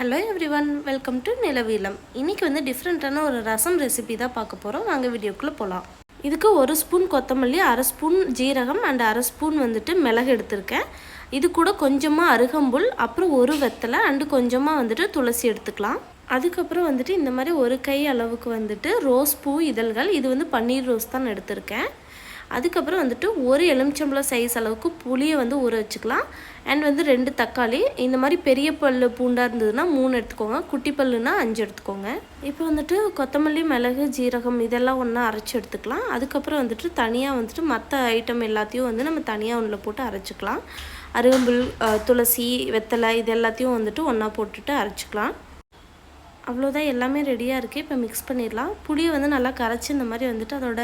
Hello every one welcome to நிலவீலம் இன்றைக்கி வந்து டிஃப்ரெண்ட்டான ஒரு ரசம் ரெசிபி தான் பார்க்க போகிறோம் வாங்க வீடியோக்குள்ளே போகலாம் இதுக்கு ஒரு ஸ்பூன் கொத்தமல்லி அரை ஸ்பூன் ஜீரகம் அண்ட் அரை ஸ்பூன் வந்துட்டு மிளகு எடுத்திருக்கேன். இது கூட கொஞ்சமாக அருகம்புல் அப்புறம் ஒரு வெத்தலை அண்டு கொஞ்சமாக வந்துட்டு துளசி எடுத்துக்கலாம். அதுக்கப்புறம் வந்துட்டு இந்த மாதிரி ஒரு கை அளவுக்கு வந்துட்டு ரோஸ் பூ இதழ்கள் இது வந்து பன்னீர் ரோஸ் தான் எடுத்திருக்கேன். அதுக்கப்புறம் வந்துட்டு ஒரு எலுமிச்சம்பழம் சைஸ் அளவுக்கு புளியை வந்து ஊற வச்சுக்கலாம். அண்ட் வந்து ரெண்டு தக்காளி இந்த மாதிரி பெரிய பல் பூண்டாக இருந்ததுன்னா மூணு எடுத்துக்கோங்க. குட்டி பல்லுனா அஞ்சு எடுத்துக்கோங்க. இப்போ வந்துட்டு கொத்தமல்லி மிளகு ஜீரகம் இதெல்லாம் ஒன்றா அரைச்சி எடுத்துக்கலாம். அதுக்கப்புறம் வந்துட்டு தனியாக வந்துட்டு மற்ற ஐட்டம் எல்லாத்தையும் வந்து நம்ம தனியாக ஒன்றில் போட்டு அரைச்சிக்கலாம். அருகம்புல் துளசி வெத்தலை இது எல்லாத்தையும் வந்துட்டு ஒன்றா போட்டுட்டு அரைச்சிக்கலாம். அவ்வளோதான் எல்லாமே ரெடியாக இருக்குது இப்போ மிக்ஸ் பண்ணிடலாம். புளியை வந்து நல்லா கரைச்சி இந்த மாதிரி வந்துட்டு அதோட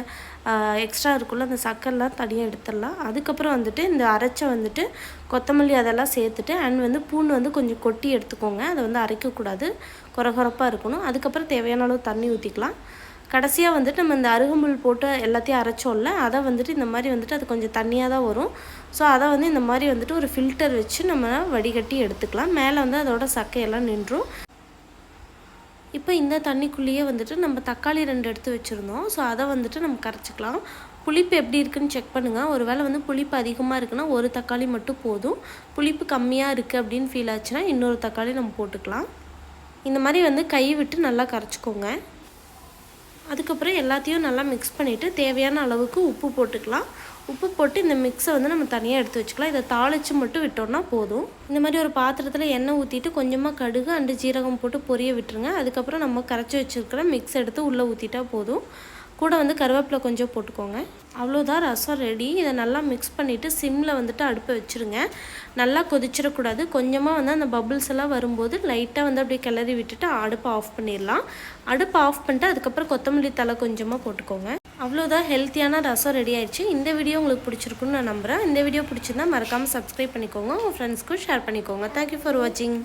எக்ஸ்ட்ரா இருக்குள்ள அந்த சக்கரெலாம் தனியாக எடுத்துடலாம். அதுக்கப்புறம் வந்துட்டு இந்த அரைச்ச வந்துட்டு கொத்தமல்லி அதெல்லாம் சேர்த்துட்டு அண்ட் வந்து பூண்டு வந்து கொஞ்சம் கொட்டி எடுத்துக்கோங்க. அதை வந்து அரைக்கக்கூடாது. குறகுறப்பாக இருக்கணும். அதுக்கப்புறம் தேவையான அளவு தண்ணி ஊற்றிக்கலாம் கடைசியாக வந்துட்டு நம்ம இந்த அருகம்புல் போட்டு எல்லாத்தையும் அரைச்சோம்ல அதை வந்துட்டு இந்த மாதிரி வந்துட்டு அது கொஞ்சம் தண்ணியாக தான் வரும். ஸோ அதை வந்து இந்த மாதிரி வந்துட்டு ஒரு ஃபில்டர் வச்சு நம்ம வடிகட்டி எடுத்துக்கலாம். மேலே வந்து அதோட சக்கையெல்லாம் நின்றும். இப்போ இந்த தண்ணிக்குள்ளேயே வந்துட்டு நம்ம தக்காளி ரெண்டு எடுத்து வச்சுருந்தோம். ஸோ அதை வந்துட்டு நம்ம கரைச்சிக்கலாம். புளிப்பு எப்படி இருக்குன்னு செக் பண்ணுங்கள் ஒருவேளை வந்து புளிப்பு அதிகமாக இருக்குன்னா ஒரு தக்காளி மட்டும் போதும். புளிப்பு கம்மியாக இருக்குது அப்படின்னு ஃபீல் ஆச்சுன்னா இன்னொரு தக்காளி நம்ம போட்டுக்கலாம். இந்த மாதிரி வந்து கை விட்டு நல்லா கரைச்சிக்கோங்க. அதுக்கப்புறம் எல்லாத்தையும் நல்லா மிக்ஸ் பண்ணிவிட்டு தேவையான அளவுக்கு உப்பு போட்டுக்கலாம். உப்பு போட்டு இந்த மிக்ஸை வந்து நம்ம தனியாக எடுத்து வச்சுக்கலாம். இதை தாளித்து மட்டும் விட்டோம்னா போதும். இந்த மாதிரி ஒரு பாத்திரத்தில் எண்ணெய் ஊற்றிட்டு கொஞ்சமாக கடுகு அண்டு ஜீரகம் போட்டு பொரிய விட்டுருங்க. அதுக்கப்புறம் நம்ம கரைச்சி வச்சுருக்கிற மிக்ஸ் எடுத்து உள்ளே ஊற்றிட்டா போதும். கூட வந்து கருவேப்பிலை கொஞ்சம் போட்டுக்கோங்க. அவ்வளோதான் ரசம் ரெடி இதை நல்லா மிக்ஸ் பண்ணிவிட்டு சிம்மில் வந்துட்டு அடுப்பை வச்சுருங்க. நல்லா கொதிச்சிடக்கூடாது. கொஞ்சமாக வந்து அந்த பபுள்ஸ் எல்லாம் வரும்போது லைட்டாக வந்து அப்படியே கிளறி விட்டுட்டு அடுப்பை ஆஃப் பண்ணிடலாம். அடுப்பை ஆஃப் பண்ணிட்டு அதுக்கப்புறம் கொத்தமல்லி தலை கொஞ்சமாக போட்டுக்கோங்க. அவ்வளோதான் ஹெல்த்தியான ரசம் ரெடி ஆயிடுச்சு. இந்த வீடியோ உங்களுக்கு பிடிச்சிருக்குன்னு நான் நம்புகிறேன் இந்த வீடியோ பிடிச்சிருந்தா மறக்காமல் சப்ஸ்கிரைப் பண்ணிக்கோங்க. உங்கள் ஃப்ரெண்ட்ஸ்க்கும் ஷேர் பண்ணிக்கோங்க. தேங்க்யூ ஃபார் வாட்சிங்